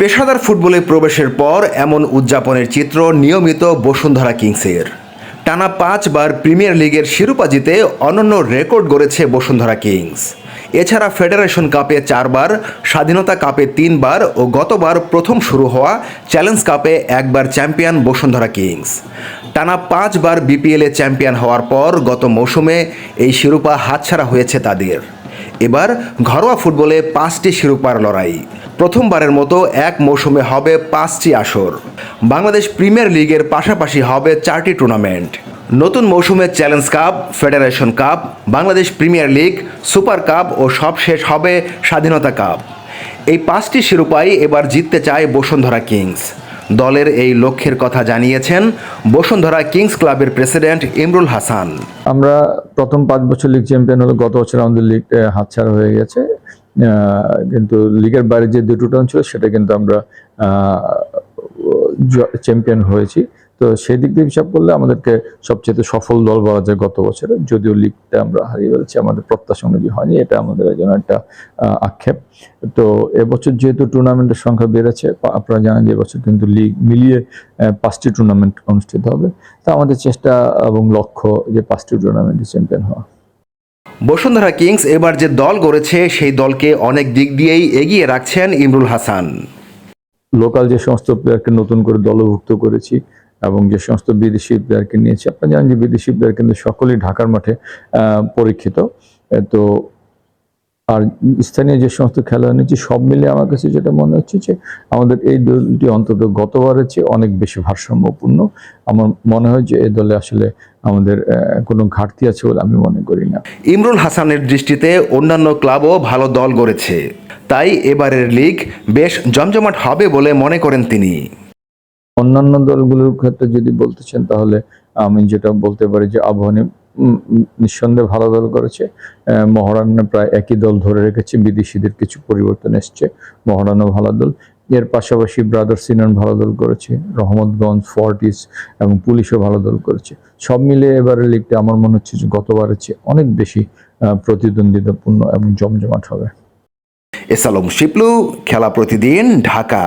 পেশাদার ফুটবলে প্রবেশের পর এমন উদযাপনের চিত্র নিয়মিত বসুন্ধরা কিংসের। টানা পাঁচবার প্রিমিয়ার লিগের শিরোপা জিতে অনন্য রেকর্ড গড়েছে বসুন্ধরা কিংস। এছাড়া ফেডারেশন কাপে চারবার স্বাধীনতা কাপে তিনবার ও গতবার প্রথম শুরু হওয়া চ্যালেঞ্জ কাপে একবার চ্যাম্পিয়ন বসুন্ধরা কিংস। টানা পাঁচবার বিপিএলে চ্যাম্পিয়ন হওয়ার পর গত মৌসুমে এই শিরোপা হাতছাড়া হয়েছে তাদের। এবার ঘরোয়া ফুটবলে পাঁচটি শিরোপার লড়াই। প্রথমবারের মতো এক মৌসুমে হবে পাঁচটি আসর। বাংলাদেশ প্রিমিয়ার লিগের পাশাপাশি হবে চারটি টুর্নামেন্ট। নতুন মৌসুমে challenge cup, federation cup, Bangladesh premier league, super cup ও সবশেষ হবে স্বাধীনতা কাপ। এই পাঁচটি শিরোপাই এবার জিততে চায় বসুন্ধরা কিংস। দলের এই লক্ষ্যের কথা জানিয়েছেন বসুন্ধরা কিংস ক্লাবের প্রেসিডেন্ট ইমরুল হাসান। আমরা প্রথম পাঁচ বছর লিগ চ্যাম্পিয়ন হলো গত বছর আমাদের লিগ হাতছাড়া হয়ে গেছে। কিন্তু লিগের বাইরে যে দুটো টাউন ছিল, সেটা কিন্তু আমরা চ্যাম্পিয়ন হয়েছি। তো সেই দিক দিয়ে হিসাব করলে আমাদেরকে সবচেয়ে সফল দল বলা যায় গত বছরে। যদিও লিগটা আমরা হারিয়ে ফেলেছি আমাদের প্রত্যাশা অনুযায়ী হয়নি এটা আমাদের জন্য একটা আক্ষেপ। তো এবছর যেহেতু টুর্নামেন্টের সংখ্যা বেড়েছে আপনারা জানেন যে এবছর কিন্তু লিগ মিলিয়ে পাঁচটি টুর্নামেন্ট অনুষ্ঠিত হবে। তা আমাদের চেষ্টা এবং লক্ষ্য যে পাঁচটি টুর্নামেন্টে চ্যাম্পিয়ন হওয়া। বসুন্ধরা কিংস এবার যে দল গড়েছে সেই দলকে অনেক দিক দিয়েই এগিয়ে রাখছেন ইমরুল হাসান। লোকাল যে সমস্ত প্লেয়ারকে নতুন করে দলভুক্ত করেছি এবং যে সমস্ত বিদেশি প্লেয়ারকে নিয়েছি, আপনারা জানেন যে বিদেশি প্লেয়ার কিন্তু সকলেই ঢাকার মাঠে পরীক্ষিত। তো আর স্থানীয় যে সমস্ত খেলোয়াড় নিয়েছি, সব মিলে আমার কাছে যেটা মনে হচ্ছে যে আমাদের এই দলটি অন্তত গতবারের চেয়ে অনেক বেশি ভারসাম্যপূর্ণ। আমার মনে হয় যে এই দলে আসলে আমাদের কোনো ঘাটতি আছে বলে আমি মনে করি না। ইমরুল হাসানের দৃষ্টিতে অন্যান্য ক্লাবও ভালো দল গড়েছে। তাই এবারের লিগ বেশ জমজমাট হবে বলে মনে করেন তিনি। অন্যান্য দলগুলোর ক্ষেত্রে যদি বলতে চান তাহলে আমি যেটা বলতে পারি যে আবাহনী নিঃসন্দেহে ভালো দল করেছে। আহ, মহারানা প্রায় একই দল ধরে রেখেছে বিদেশিদের কিছু পরিবর্তন এসছে মহারানা ভালো দল। এর পাশাপাশি ব্রাদার্স ইউনিয়ন ভালো দল করেছে রহমতগঞ্জ ফর্টিস এবং পুলিশও ভালো দল করেছে। সব মিলিয়ে এবারের লিগটা আমার মনে হচ্ছে যে গতবারের চেয়ে অনেক বেশি প্রতিদ্বন্দ্বিতাপূর্ণ এবং জমজমাট হবে। এসালম শিপলু খেলা প্রতিদিন ঢাকা।